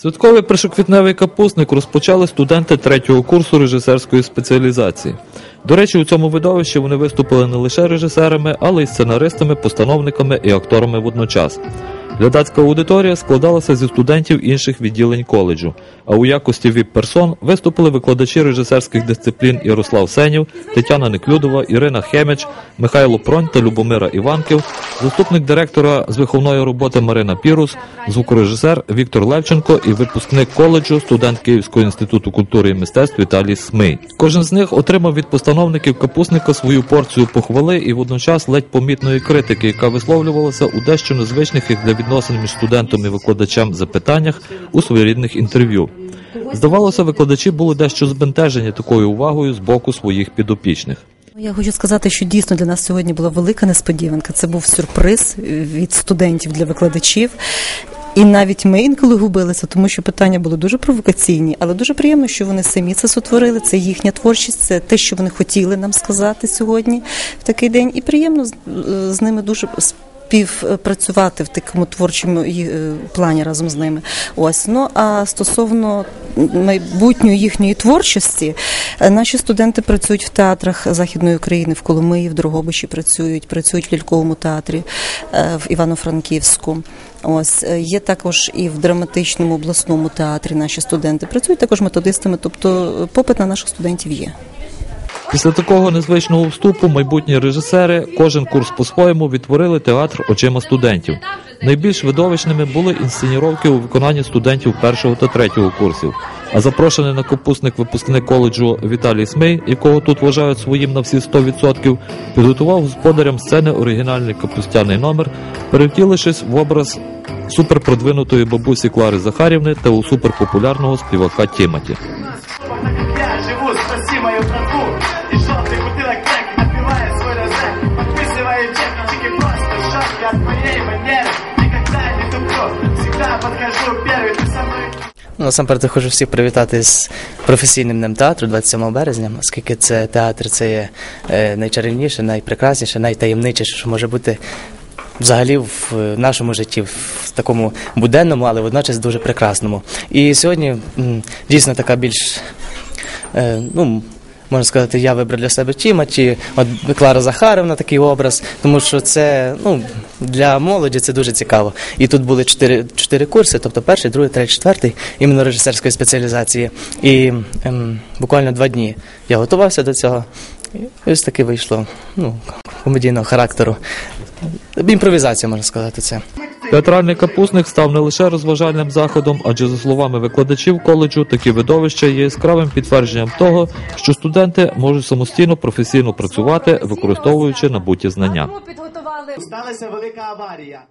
Святковий першоквітневий капустник розпочали студенти третього курсу режисерської спеціалізації. До речі, у цьому видовищі вони виступили не лише режисерами, але й сценаристами, постановниками і акторами водночас. Глядацька аудиторія складалася зі студентів інших відділень коледжу, а у якості віп-персон виступили викладачі режисерських дисциплін Ярослав Сенів, Тетяна Неклюдова, Ірина Хеміч, Михайло Пронь та Любомира Іванків, заступник директора з виховної роботи Марина Пірус, звукорежисер Віктор Левченко і випускник коледжу, студент Київського інституту культури і мистецтв Віталій Смий. Кожен з них отримав від постановників капусника свою порцію похвали і водночас ледь помітної критики, яка висловлювалася у дещо незвичних як для відносин між студентом і викладачем запитаннях у своєрідних інтерв'ю. Здавалося, викладачі були дещо збентежені такою увагою з боку своїх підопічних. Я хочу сказати, що дійсно для нас сьогодні була велика несподіванка. Це був сюрприз від студентів для викладачів. І навіть ми інколи губилися, тому що питання були дуже провокаційні, але дуже приємно, що вони самі це сотворили. Це їхня творчість, це те, що вони хотіли нам сказати сьогодні в такий день. І приємно з, з ними дуже співпрацювати в такому творчому е, плані разом з ними. Ось ну а стосовно майбутньої їхньої творчості, е, наші студенти працюють в театрах Західної України, в Коломиї, в Дрогобичі працюють, працюють в ляльковому театрі е, в Івано-Франківську. Ось є також і в драматичному обласному театрі наші студенти працюють також методистами, тобто попит на наших студентів є. Після такого незвичного вступу майбутні режисери кожен курс по-своєму відтворили театр очима студентів. Найбільш видовищними були інсценіровки у виконанні студентів першого та третього курсів. А запрошений на капустник випускник коледжу Віталій Смей, якого тут вважають своїм на всі 100%, підготував господарям сцени оригінальний капустяний номер, перевтілившись в образ суперпродвинутої бабусі Клари Захарівни та у суперпопулярного співака Тімоті. Насамперед я хочу всіх привітати з професійним днем театру 27 березня, оскільки це театр це є е, найчарівніше, найпрекрасніше, найтаємничіше, що може бути взагалі в нашому житті, в такому буденному, але водночас дуже прекрасному. І сьогодні дійсно така більш, е, ну, можна сказати, я вибрав для себе Тіматі, от Клара Захарівна такий образ, тому що це ну, для молоді це дуже цікаво. І тут були чотири, чотири курси, тобто перший, другий, третій, четвертий, іменно режисерської спеціалізації. І ем, буквально два дні я готувався до цього. І ось таки вийшло ну, комедійного характеру. Імпровізація, можна сказати, це. Театральний капустник став не лише розважальним заходом, адже за словами викладачів коледжу, такі видовища є яскравим підтвердженням того, що студенти можуть самостійно професійно працювати, використовуючи набуті знання. Сталася велика аварія